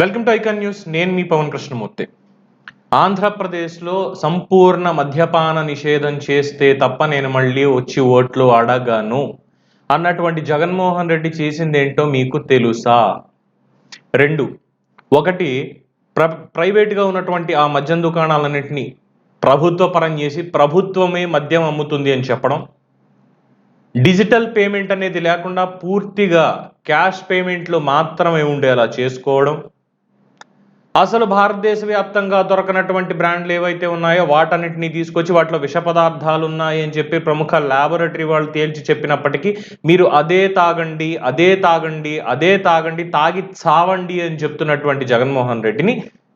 Welcome to icon news నేను మీ పవన్ కృష్ణమూర్తి. ఆంధ్రప్రదేశ్లో సంపూర్ణ మద్యపాన నిషేధం చేస్తే తప్ప నేను మళ్ళీ వచ్చి ఓట్లు అడగాను అన్నటువంటి జగన్మోహన్ రెడ్డి చేసిందేంటో మీకు తెలుసా? రెండు. ఒకటి ప్ర ప్రైవేట్గా ఉన్నటువంటి ఆ మద్యం దుకాణాలన్నింటినీ ప్రభుత్వ పరం చేసి ప్రభుత్వమే మద్యం అమ్ముతుంది అని చెప్పడం. డిజిటల్ పేమెంట్ అనేది లేకుండా పూర్తిగా క్యాష్ పేమెంట్లు మాత్రమే ఉండేలా చేసుకోవడం. అసలు భారతదేశ వ్యాప్తంగా దొరకనటువంటి బ్రాండ్లు ఏవైతే ఉన్నాయో వాటన్నిటిని తీసుకొచ్చి వాటిలో విష పదార్థాలు ఉన్నాయి అని చెప్పి ప్రముఖ ల్యాబొరేటరీ వాళ్ళు తేల్చి చెప్పినప్పటికీ మీరు అదే తాగండి అదే తాగండి అదే తాగండి తాగి చావండి అని చెప్తున్నటువంటి జగన్మోహన్ రెడ్డిని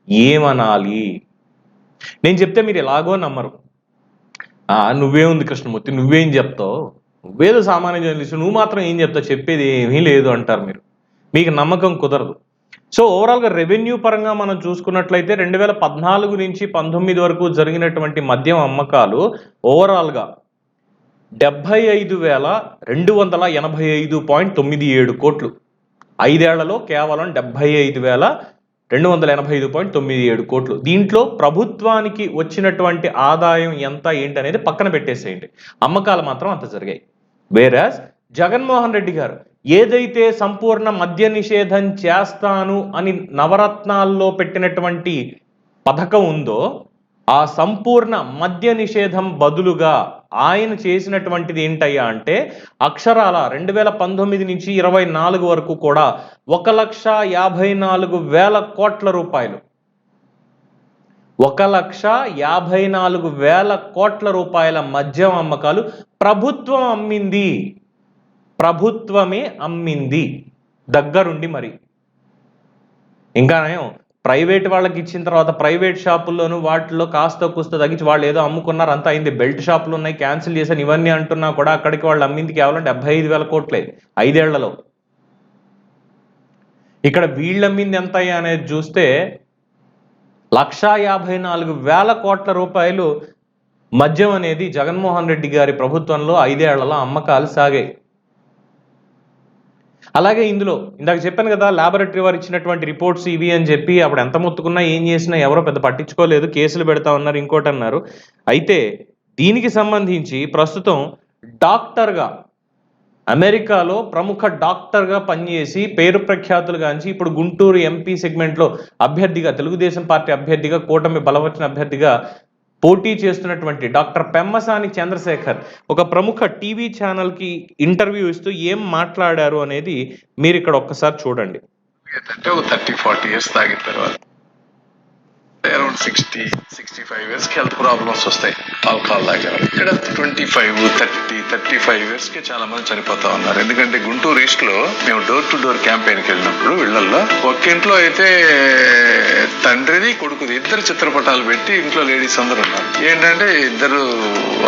ఏమనాలి? నేను చెప్తే మీరు ఎలాగో నమ్మరు. నువ్వే ఉంది కృష్ణమూర్తి నువ్వేం చెప్తావు? నువ్వేదో సామాన్య జర్నలిస్ట్ నువ్వు మాత్రం ఏం చెప్తావు? చెప్పేది ఏమీ లేదు అంటారు మీరు. మీకు నమ్మకం కుదరదు. సో ఓవరాల్గా రెవెన్యూ పరంగా మనం చూసుకున్నట్లయితే రెండు వేల పద్నాలుగు నుంచి పంతొమ్మిది వరకు జరిగినటువంటి మద్యం అమ్మకాలు ఓవరాల్గా డెబ్బై ఐదు వేల రెండు వందల ఎనభై ఐదు పాయింట్ తొమ్మిది ఏడు కోట్లు. ఐదేళ్ళలో కేవలం డెబ్బై ఐదు వేల రెండు వందల ఎనభై ఐదు పాయింట్ తొమ్మిది ఏడు కోట్లు. దీంట్లో ప్రభుత్వానికి వచ్చినటువంటి ఆదాయం ఎంత ఏంటి అనేది పక్కన పెట్టేసేయండి. అమ్మకాలు మాత్రం అంత జరిగాయి. వేరాజ్ జగన్మోహన్ రెడ్డి గారు ఏదైతే సంపూర్ణ మద్య నిషేధం చేస్తాను అని నవరత్నాల్లో పెట్టినటువంటి పథకం ఉందో ఆ సంపూర్ణ మద్య నిషేధం బదులుగా ఆయన చేసినటువంటిది ఏంటయ్యా అంటే అక్షరాల రెండు వేల పంతొమ్మిది నుంచి ఇరవై నాలుగు వరకు కూడా ఒక లక్ష యాభై నాలుగు వేల కోట్ల రూపాయలు. ఒక లక్ష యాభై నాలుగు వేల కోట్ల రూపాయల మద్యం అమ్మకాలు ప్రభుత్వం అమ్మింది. ప్రభుత్వమే అమ్మింది. దగ్గరుండి మరి. ఇంకా నయం ప్రైవేట్ వాళ్ళకి ఇచ్చిన తర్వాత ప్రైవేట్ షాపుల్లోనూ వాటిలో కాస్త కూస్త తగ్గించి వాళ్ళు ఏదో అమ్ముకున్నారు అంతా అయింది. బెల్ట్ షాపులు ఉన్నాయి క్యాన్సిల్ చేశాను. ఇవన్నీ అంటున్నా కూడా అక్కడికి వాళ్ళు అమ్మింది కేవలం డెబ్బై ఐదు వేల కోట్లే ఐదేళ్ళలో. ఇక్కడ వీళ్ళు అమ్మింది ఎంత అనేది చూస్తే లక్షా యాభై నాలుగు వేల కోట్ల రూపాయలు మద్యం అనేది జగన్మోహన్ రెడ్డి గారి ప్రభుత్వంలో ఐదేళ్ళలో అమ్మకాలు సాగాయి. అలాగే ఇందులో ఇందాక చెప్పాను కదా లాబొరేటరీ వారు ఇచ్చినటువంటి రిపోర్ట్స్ ఇవి అని చెప్పి అప్పుడు ఎంత మొత్తుకున్నా ఏం చేసినా ఎవరో పెద్ద పట్టించుకోలేదు కేసులు పెడతా ఉన్నారు ఇంకోటి అన్నారు. అయితే దీనికి సంబంధించి ప్రస్తుతం డాక్టర్గా అమెరికాలో ప్రముఖ డాక్టర్గా పనిచేసి పేరు ప్రఖ్యాతులు గాంచి ఇప్పుడు గుంటూరు ఎంపీ సెగ్మెంట్లో అభ్యర్థిగా తెలుగుదేశం పార్టీ అభ్యర్థిగా కూటమి బలవచ్చిన అభ్యర్థిగా పోటీ చేస్తున్నటువంటి డాక్టర్ పెమ్మసాని చంద్రశేఖర్ ఒక ప్రముఖ టీవీ ఛానల్కి ఇంటర్వ్యూ ఇస్తూ ఏం మాట్లాడారు అనేది మీరు ఇక్కడ ఒక్కసారి చూడండి. థర్టీ ఫార్టీ ఇయర్స్ తాగిన తర్వాత. అరౌండ్ సిక్స్టీ సిక్స్టీ ఫైవ్ ఇయర్స్కి హెల్త్ ప్రాబ్లమ్స్ వస్తాయి. ఆల్కహాల్ తాగే ఇక్కడ twenty five thirty thirty five ఇయర్స్కి చాలా మంది చనిపోతా ఉన్నారు. ఎందుకంటే గుంటూరు ఈస్ట్లో మేము డోర్ టు డోర్ క్యాంపెయిన్కి వెళ్ళినప్పుడు వీళ్ళల్లో ఒక ఇంట్లో అయితే తండ్రిది కొడుకుది ఇద్దరు చిత్రపటాలు పెట్టి ఇంట్లో లేడీస్ అందరూ ఉన్నారు. ఏంటంటే ఇద్దరు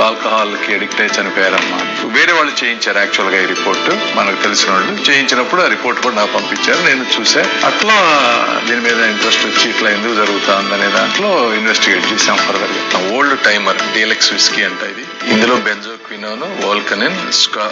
ఆల్కహాల్కి అడిక్ట్ అయి చనిపోయారమ్మా వేరే వాళ్ళు చేయించారు యాక్చువల్గా ఈ రిపోర్ట్ మనకు తెలిసిన వాళ్ళు చేయించినప్పుడు ఆ రిపోర్ట్ కూడా నాకు పంపించారు. నేను చూసా. అట్లా దీని మీద ఇంట్రెస్ట్ వచ్చి ఇట్లా ఎందుకు జరుగుతా దాంట్లో ఇన్వెస్టిగేట్ చేసాం ఫర్దర్గా ఓల్డ్ టైమర్ డీలెక్స్ విస్కీ అంట ఇది. ఇందులో బెంజోక్వినోన్ వోల్కనిన్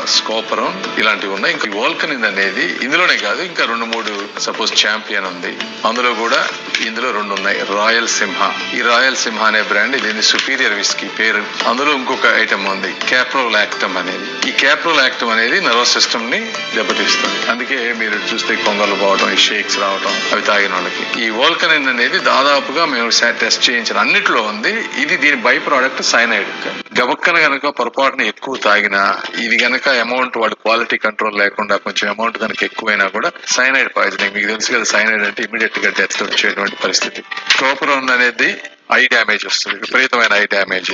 స్కోపరోన్ ఇలాంటివి ఉన్నాయి. ఇంకా వోల్కనిన్ అనేది ఇందులోనే కాదు ఇంకా రెండు మూడు సపోజ్ ఛాంపియన్ ఉంది. అందులో కూడా ఇందులో రెండు ఉన్నాయి రాయల్ సింహ. ఈ రాయల్ సింహ అనే బ్రాండ్ ఇది సుపీరియర్ విస్కీ పేరు. అందులో ఇంకొక ఐటమ్ ఉంది క్యాప్రోలాక్టమ్ అనేది. ఈ క్యాప్రోల్ యాక్టమ్ అనేది నర్వస్ సిస్టమ్ని దెబ్బతీస్తుంది. అందుకే మీరు చూస్తే కొంగలు పోవడం ఈ షేక్స్ రావడం అవి తాగిన వాళ్ళకి. ఈ వోల్కనిన్ అనేది దాదాపుగా మేము టెస్ట్ చేయించిన అన్నిట్లో ఉంది. ఇది దీని బై ప్రోడక్ట్ సైనైడ్. గబక్కన గనక పొరపాటున ఎక్కువ తాగినా ఇది గనక అమౌంట్ వాడు క్వాలిటీ కంట్రోల్ లేకుండా కొంచెం అమౌంట్ కనుక ఎక్కువైనా కూడా సైనైడ్ పాయిజనింగ్ మీకు తెలుసు కదా సైనైడ్ అంటే ఇమీడియట్గా డెత్ వచ్చేటువంటి పరిస్థితి. క్రోపరోన్ అనేది ఐ డ్యామేజ్ వస్తుంది విపరీతమైన ఐ డ్యామేజ్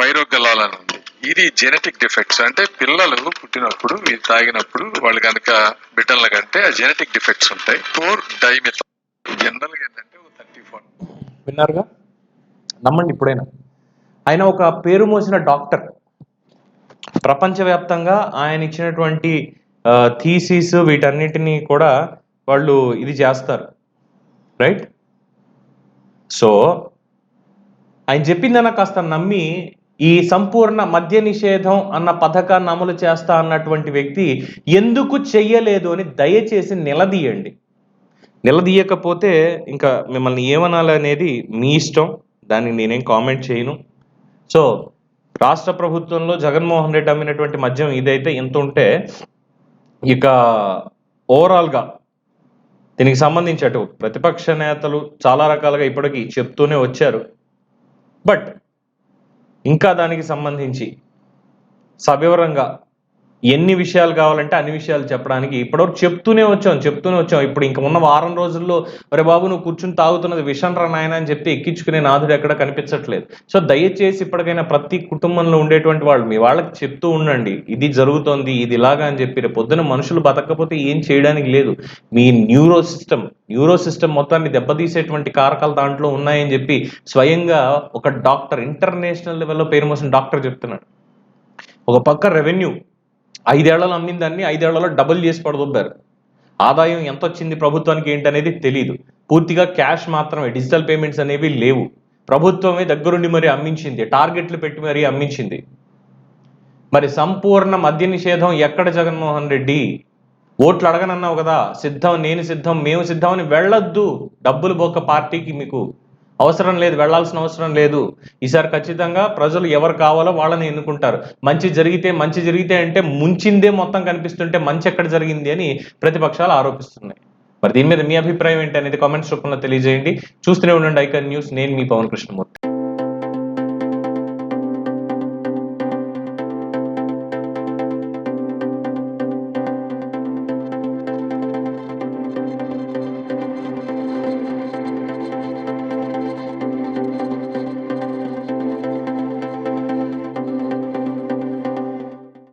పైరోగలాలని ఉంది. ఇది జెనెటిక్ డిఫెక్ట్స్ అంటే పిల్లలు పుట్టినప్పుడు ఇది తాగినప్పుడు వాళ్ళు కనుక బిడ్డల కంటే ఆ జెనెటిక్ డిఫెక్ట్స్ ఉంటాయి. ఫోర్ డైమిత జనరల్గా ఏంటంటే థర్టీ ఫోర్ విన్నారుగా? నమ్మండి ఇప్పుడైనా. ఆయన ఒక పేరు మోసిన డాక్టర్ ప్రపంచవ్యాప్తంగా ఆయన ఇచ్చినటువంటి థీసీస్ వీటన్నిటినీ కూడా వాళ్ళు ఇది చేస్తారు. రైట్? సో ఆయన చెప్పిందన్న కాస్త నమ్మి ఈ సంపూర్ణ మద్య నిషేధం అన్న పథకాన్ని అమలు చేస్తా అన్నటువంటి వ్యక్తి ఎందుకు చెయ్యలేదు అని దయచేసి నిలదీయండి. నిలదీయకపోతే ఇంకా మిమ్మల్ని ఏమనాలనేది మీ ఇష్టం. దాన్ని నేనేం కామెంట్ చేయను. సో రాష్ట్ర ప్రభుత్వంలో జగన్మోహన్ రెడ్డి అమ్మినటువంటి మద్యం ఇదైతే ఇంత ఉంటే ఇక ఓవరాల్గా దీనికి సంబంధించి అటు ప్రతిపక్ష నేతలు చాలా రకాలుగా ఇప్పటికీ చెప్తూనే వచ్చారు. బట్ ఇంకా దానికి సంబంధించి సవివరంగా ఎన్ని విషయాలు కావాలంటే అన్ని విషయాలు చెప్పడానికి ఇప్పటివరకు చెప్తూనే వచ్చాం చెప్తూనే వచ్చాం. ఇప్పుడు ఇంక ఉన్న వారం రోజుల్లో ఒరే బాబు నువ్వు కూర్చుని తాగుతున్నది విషం రా నాయన అని చెప్పి ఎక్కించుకునే నాథుడు ఎక్కడ కనిపించట్లేదు. సో దయచేసి ఇప్పటికైనా ప్రతి కుటుంబంలో ఉండేటువంటి వాళ్ళు మీ వాళ్ళకి చెప్తూ ఉండండి ఇది జరుగుతోంది ఇది ఇలాగా అని చెప్పి. రేపు పొద్దున మనుషులు బతకపోతే ఏం చేయడానికి లేదు. మీ న్యూరో సిస్టమ్ న్యూరో సిస్టమ్ మొత్తాన్ని దెబ్బతీసేటువంటి కారకాలు దాంట్లో ఉన్నాయని చెప్పి స్వయంగా ఒక డాక్టర్ ఇంటర్నేషనల్ లెవెల్లో పేరు మోసిన డాక్టర్ చెప్తున్నాడు. ఒక పక్క రెవెన్యూ ఐదేళ్ళలో అమ్మిన దాన్ని ఐదేళ్ళలో డబుల్ చేసి పడదొబ్బారు. ఆదాయం ఎంత వచ్చింది ప్రభుత్వానికి ఏంటనేది తెలియదు పూర్తిగా క్యాష్ మాత్రమే డిజిటల్ పేమెంట్స్ అనేవి లేవు. ప్రభుత్వమే దగ్గరుండి మరి అమ్మించింది టార్గెట్లు పెట్టి మరీ అమ్మించింది. మరి సంపూర్ణ మద్య నిషేధం ఎక్కడ జగన్మోహన్ రెడ్డి? ఓట్లు అడగనన్నావు కదా సిద్ధం నేను సిద్ధం మేము సిద్ధం అని వెళ్ళొద్దు. డబ్బులు బొక్క పార్టీకి మీకు అవసరం లేదు వెళ్ళాల్సిన అవసరం లేదు. ఈసారి ఖచ్చితంగా ప్రజలు ఎవరు కావాలో వాళ్ళని ఎన్నుకుంటారు. మంచి జరిగితే మంచి జరిగితే అంటే ముంచిందే మొత్తం కనిపిస్తుంటే మంచి ఎక్కడ జరిగింది అని ప్రతిపక్షాలు ఆరోపిస్తున్నాయి. మరి దీని మీద మీ అభిప్రాయం ఏంటి అనేది కామెంట్స్ రూపంలో తెలియజేయండి. చూస్తూనే ఉండండి ఐకన్ న్యూస్. నేను మీ పవన్ కృష్ణమూర్తి.